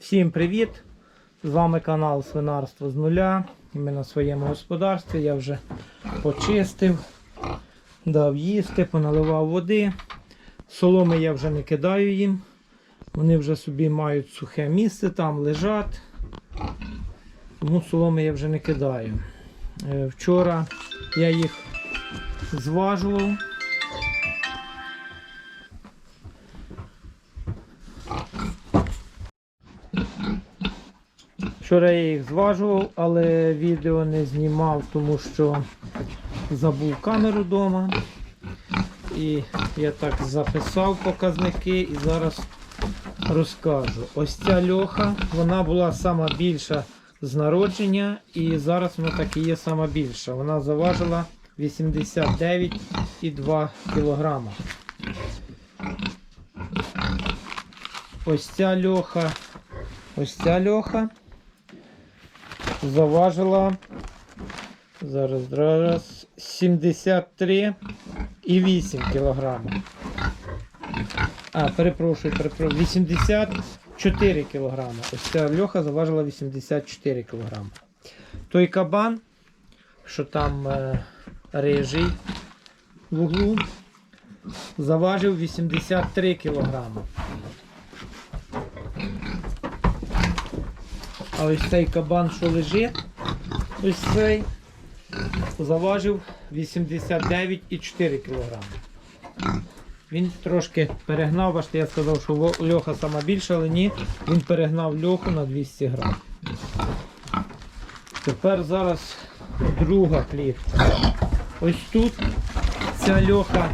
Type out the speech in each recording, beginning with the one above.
Всім привіт! З вами канал Свинарство з нуля. Ми на своєму господарстві. Я вже почистив, дав їсти, поналивав води. Соломи я вже не кидаю їм. Вони вже собі мають сухе місце, там лежать. Тому соломи я вже не кидаю. Е, Вчора я їх зважував. Вчора я їх зважував, але відео не знімав, тому що забув камеру вдома. І я так записав показники і зараз розкажу. Ось ця льоха, вона була сама більша з народження, і зараз вона так і є сама більша. Вона заважила 89,2 кг. Ось ця льоха, ось ця льоха заважила зараз, зараз 73,8 кг. А, перепрошую, перепрошую, 84 кг. Ось ця льоха заважила 84 кг. Той кабан, що там е, рижий в углу, заважив 83 кг. А ось цей кабан, що лежить, ось цей заважив 89,4 кг. Він трошки перегнав, бачите, я сказав, що льоха сама більша, але ні, він перегнав льоху на 200 грам. Тепер зараз друга клітка. Ось тут ця льоха,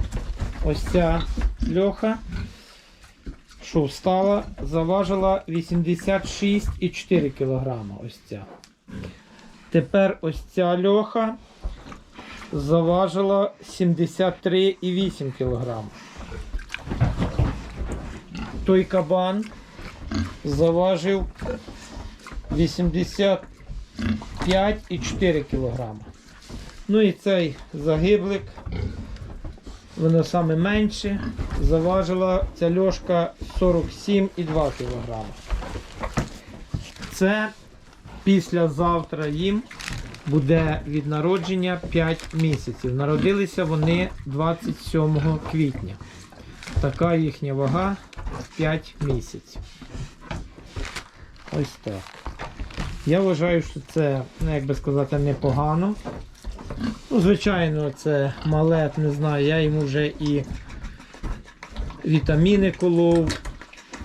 ось ця льоха, що встала, заважила 86,4 кг. Ось ця. Тепер ось ця льоха заважила 73,8 кг. Той кабан заважив 85,4 кг. Ну і цей загиблик, воно саме менше, заважила ця льошка 47,2 кг. Це післязавтра їм буде від народження 5 місяців. Народилися вони 27 квітня. Така їхня вага 5 місяців. Ось так. Я вважаю, що це, ну, як би сказати, непогано. Ну, звичайно, це малет, не знаю, я йому вже і вітаміни колов,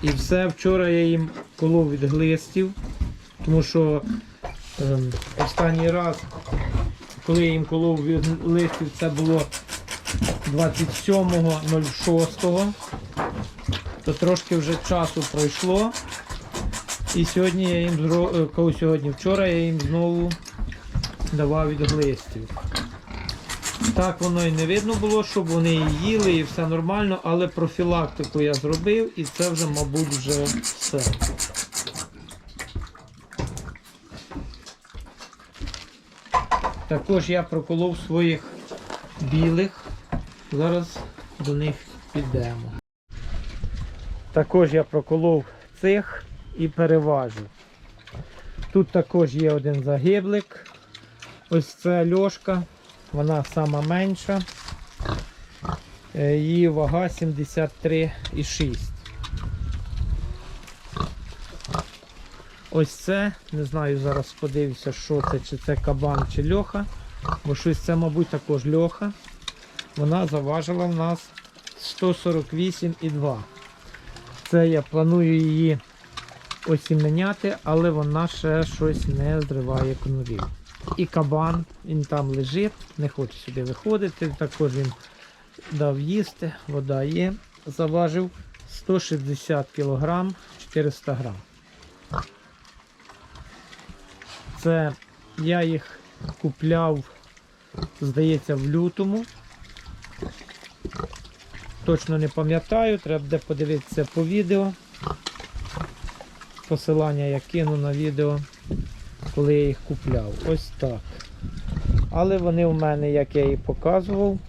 і все. Вчора я їм колов від глистів, тому що ем, останній раз, коли я їм колов від листів, це було 27.06, то трошки вже часу пройшло. І сьогодні я їм е, коли сьогодні, вчора я їм знову давав від глистів. Так воно і не видно було, щоб вони її їли і все нормально, але профілактику я зробив і це вже, мабуть, вже все. Також я проколов своїх білих. Зараз до них підемо. Також я проколов цих і переважу. Тут також є один загиблик. Ось це льошка, вона сама менша. Е, Її вага 73,6. Ось це, не знаю, зараз подивлюся, що це, чи це кабан, чи льоха. Бо щось це, мабуть, також льоха. Вона заважила в нас 148,2. Це я планую її осіменяти, але вона ще щось не зриває конурів. І кабан, він там лежить, не хоче сюди виходити. Також він дав їсти, вода є. Заважив 160 кг 400 грам. Це я їх купляв, здається, в лютому. Точно не пам'ятаю, треба буде подивитися по відео. Посилання я кину на відео, коли я їх купляв. Ось так. Але вони в мене, як я і показував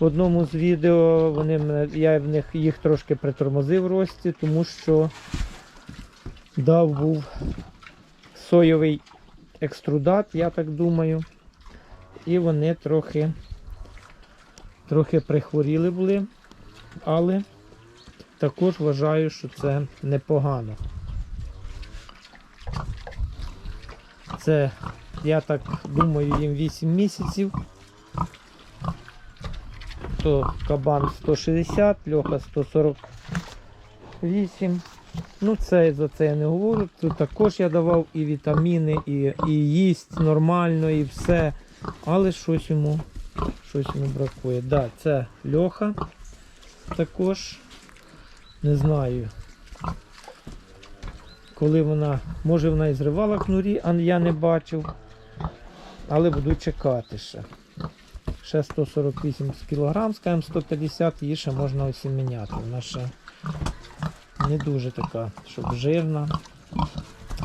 в одному з відео, вони я в них їх трошки притормозив в рості, тому що дав був соєвий екструдат, я так думаю. І вони трохи, трохи прихворіли були, але також вважаю, що це непогано. Це, я так думаю, їм 8 місяців. То кабан 160, льоха 148. Ну, це за це я не говорю. Тут також я давав і вітаміни, і, і їсть нормально, і все. Але щось йому, щось йому бракує. Да, це льоха також. Не знаю. Коли вона, може вона і зривала кнурі, а я не бачив. Але буду чекати ще. Ще 148 кг, скажімо 150, її ще можна осіміняти. Вона ще не дуже така, щоб жирна.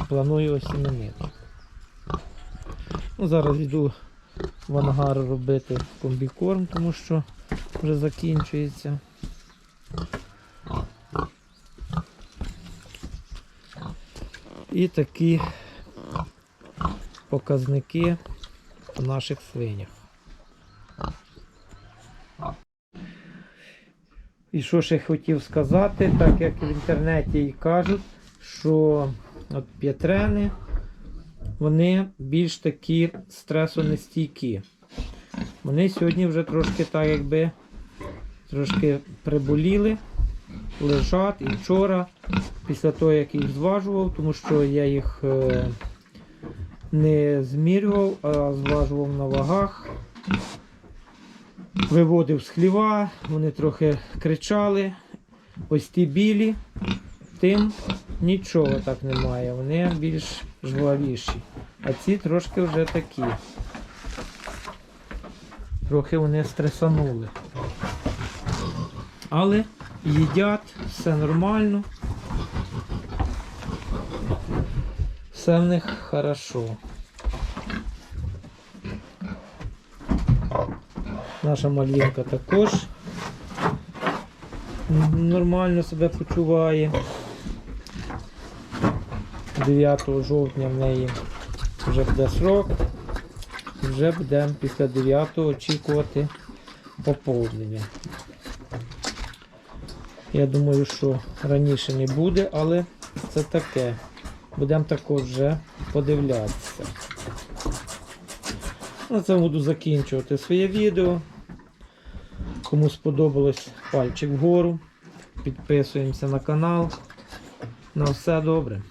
Планую осімінити. Ну, зараз йду в ангар робити комбікорм, тому що вже закінчується. І такі показники по наших свинях. І що ще хотів сказати, так як в інтернеті і кажуть, що от п'ятрени, вони більш такі стресонестійкі. Вони сьогодні вже трошки так якби трошки приболіли, лежать і вчора, після того, як їх зважував, тому що я їх е, не змірював, а зважував на вагах. Виводив з хліва, вони трохи кричали. Ось ті білі, тим нічого так немає. Вони більш жвавіші. А ці трошки вже такі. Трохи вони стресанули. Але їдять, все нормально. Все в них хорошо. Наша мальвінка також нормально себе почуває. 9 жовтня в неї вже буде срок. Вже будемо після 9 очікувати поповнення. Я думаю, що раніше не буде, але це таке. Будемо також вже подивлятися. На цьому буду закінчувати своє відео. Кому сподобалось пальчик вгору. Підписуємося на канал. На все добре.